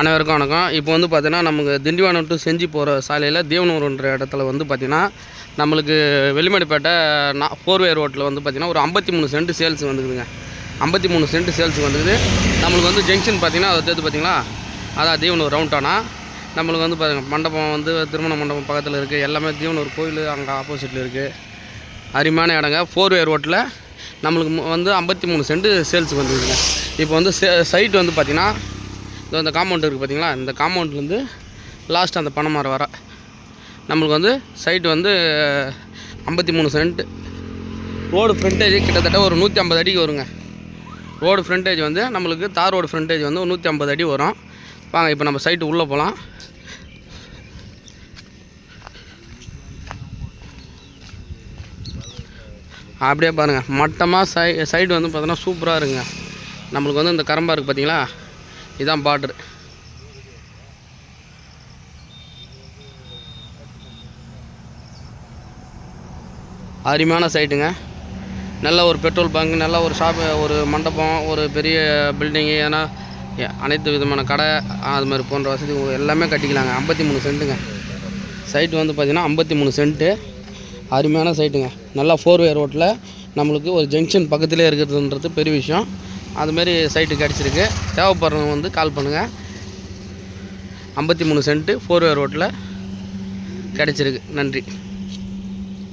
அனைவருக்கும் வணக்கம். இப்போ வந்து பார்த்திங்கன்னா நமக்கு திண்டிவனம் டு செஞ்சு போகிற சாலையில் தேவனூர்ன்ற இடத்துல வந்து பார்த்திங்கன்னா நம்மளுக்கு வெளிமடிப்பேட்டை நான் ஃபோர்வே ரோட்டில் வந்து பார்த்திங்கன்னா ஒரு ஐம்பத்தி மூணு சென்ட் சேல்ஸ் வந்துக்குதுங்க ஐம்பத்தி மூணு சென்ட் சேல்ஸ் வந்துக்குது நம்மளுக்கு வந்து ஜங்ஷன் பார்த்திங்கன்னா அது தேர்த்து பார்த்திங்களா? அதான் தீவனூர் ரவுண்டானா நம்மளுக்கு வந்து பாருங்கள் மண்டபம் வந்து திருமண மண்டபம் பக்கத்தில் இருக்குது எல்லாமே தீவனூர் கோயில் அங்கே ஆப்போசிட்டில் இருக்குது அருமையான இடங்க. ஃபோர்வே ரோட்டில் நம்மளுக்கு வந்து ஐம்பத்தி மூணு சென்ட் சேல்ஸுக்கு வந்துருக்குங்க இப்போ வந்து சைட் வந்து பார்த்திங்கன்னா இந்த காம்பவுண்ட் இருக்குது பார்த்தீங்களா இந்த காம்பவுண்ட்லேருந்து லாஸ்ட் அந்த பனைமரம் வர. நம்மளுக்கு வந்து சைட்டு வந்து ஐம்பத்தி மூணு சென்ட்டு ரோடு ஃப்ரண்டேஜ் கிட்டத்தட்ட ஒரு நூற்றி ஐம்பது அடிக்கு வருங்க. ரோடு ஃப்ரண்டேஜ் வந்து நம்மளுக்கு தார் ரோடு ஃப்ரண்டேஜ் வந்து நூற்றி ஐம்பது அடி வரும். வாங்க இப்போ நம்ம சைட்டு உள்ளே போகலாம் அப்படியே பாருங்கள் மட்டமாக சை சைடு வந்து பார்த்தோன்னா சூப்பராக இருக்குங்க. நம்மளுக்கு வந்து இந்த கரம்பா இருக்குது பார்த்தீங்களா இதுதான் பார்ட்ரு அருமையான சைட்டுங்க நல்ல ஒரு பெட்ரோல் பங்க் நல்ல ஒரு ஷாப் ஒரு மண்டபம் ஒரு பெரிய பில்டிங்கு ஏன்னா அனைத்து விதமான கடை அது மாதிரி போன்ற வசதி எல்லாமே கட்டிக்கலாங்க. ஐம்பத்தி மூணு சென்ட்டுங்க சைட்டு வந்து பார்த்திங்கன்னா ஐம்பத்தி மூணு சென்ட்டு அருமையான சைட்டுங்க நல்லா ஃபோர் வே ரோட்டில் நம்மளுக்கு ஒரு ஜங்ஷன் பக்கத்துலேயே இருக்கிறதுன்றது பெரிய விஷயம். அதுமாரி சைட்டு கிடச்சிருக்கு தேவைப்படுறவங்க வந்து கால் பண்ணுங்கள் ஐம்பத்தி மூணு சென்ட்டு ஃபோர் வே ரோட்டில் கிடச்சிருக்கு. நன்றி.